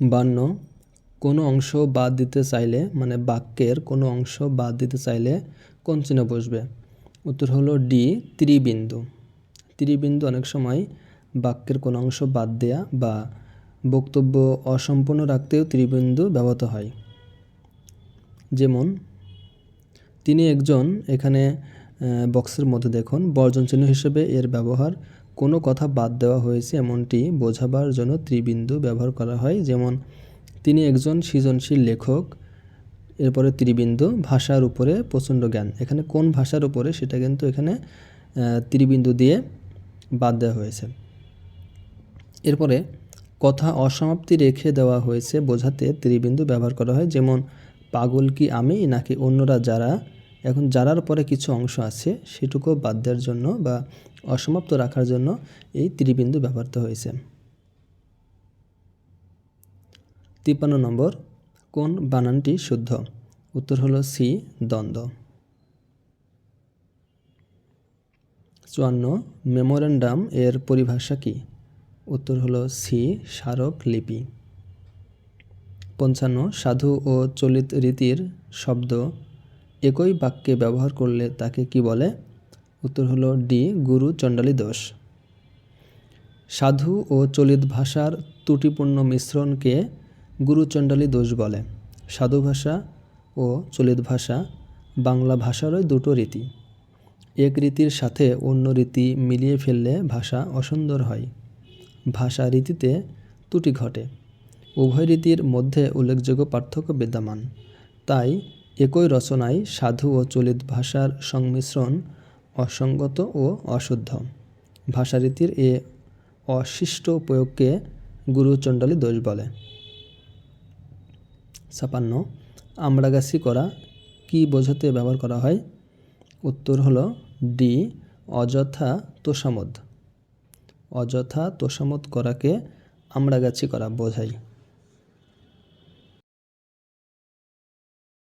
বান্ন, কোনো অংশ বাদ দিতে চাইলে মানে বাক্যের কোনো অংশ বাদ দিতে চাইলে কোন চিহ্ন বসবে? উত্তর হলো ডি ত্রিবিন্দু। ত্রিবিন্দু অনেক সময় বাক্যের কোনো অংশ বাদ দেয়া বা বক্তব্য অসম্পূর্ণ রাখতেও ত্রিবিন্দু ব্যবহৃত হয়। যেমন, তিনি একজন এখানে বক্সের মধ্যে দেখুন। বর্জন চিহ্ন হিসেবে এর ব্যবহার কোনো কথা বাদ দেওয়া হয়েছে, এমনটি বোঝাবার জন্য ত্রিবিন্দু ব্যবহার করা হয়। যেমন, তিনি একজন সৃজনশীল লেখক, এরপরে ত্রিবিন্দু, ভাষার উপরে প্রচণ্ড জ্ঞান। এখানে কোন ভাষার উপরে সেটা কিন্তু এখানে ত্রিবিন্দু দিয়ে বাদ দেওয়া হয়েছে। এরপরে, কথা অসমাপ্তি রেখে দেওয়া হয়েছে বোঝাতে ত্রিবিন্দু ব্যবহার করা হয়। যেমন, পাগল কি আমি? নাকি অন্যরা যারা এখন যারার পরে কিছু অংশ আছে সেটুকু বাদ দেওয়ার জন্য বা অসমাপ্ত রাখার জন্য এই ত্রিবিন্দু ব্যবহৃত হয়েছে। তিপ্পান্ন নম্বর, কোন বানানটি শুদ্ধ? উত্তর হলো সি, দ্বন্দ্ব। চুয়ান্ন, মেমোরেন্ডাম এর পরিভাষা কি? উত্তর হলো সি, স্মারক লিপি। পঞ্চান্ন, সাধু ও চলিত রীতির শব্দ একই বাক্যে ব্যবহার করলে তাকে কি বলে? উত্তর হলো ডি, গুরু চণ্ডালী দোষ। সাধু ও চলিত ভাষার ত্রুটিপূর্ণ মিশ্রণকে গুরুচণ্ডালী দোষ বলে। সাধু ভাষা ও চলিত ভাষা বাংলা ভাষারই দুটো রীতি। এক রীতির সাথে অন্য রীতি মিলিয়ে ফেললে ভাষা অসুন্দর হয়। ভাষা রীতিতে ত্রুটি ঘটে। উভয় রীতির মধ্যে উল্লেখযোগ্য পার্থক্য বিদ্যমান। তাই একই রচনায় সাধু ও চলিত ভাষার সংমিশ্রণ অসঙ্গত ও অশুদ্ধ। ভাষারীতির এ অশিষ্ট প্রয়োগকে গুরুচণ্ডালী দোষ বলে। ছাপান্ন, আমড়াগাছি করা কি বোঝাতে ব্যবহার করা হয়? উত্তর হলো ডি, অযথা তোষামোদ। অযথা তোষামোদ করাকে আমড়াগাছি করা বোঝায়।